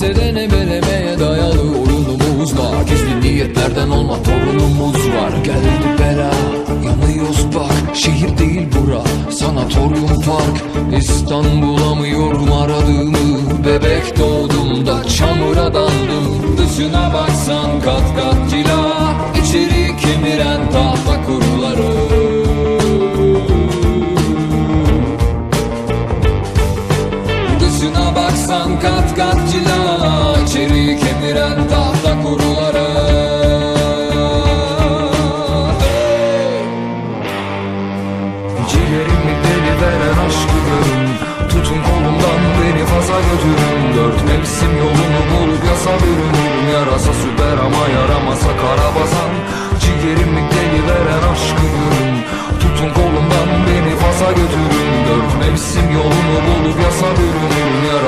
Kimseden emelemeye dayalı oyunumuz var. Gizli niyetlerden olma torunumuz var. Geldi bela yanıyoruz bak. Şehir değil bura sanatoryum park. İstanbul'a mıyorum aradığımı Bebek doğduğumda çamura daldım. Dışına baksan kat kat Baksan kat kat cila İçeri kemiren tahta kuruları! Ciğerimi deli veren aşkı görün Tutun kolumdan beni faza götürün. Dört mevsim yolunu bulup yasa bürünürüm Yarasa süper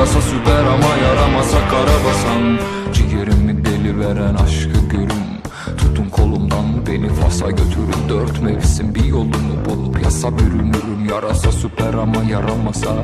Yarasa süper ama yaramasa karabasan Ciğerimi deli veren aşkı görün Tutun kolumdan beni Fas'a götürün. Dört mevsim bir yolunu bulup yasa bürünürüm. Yarasa süper ama yaramasa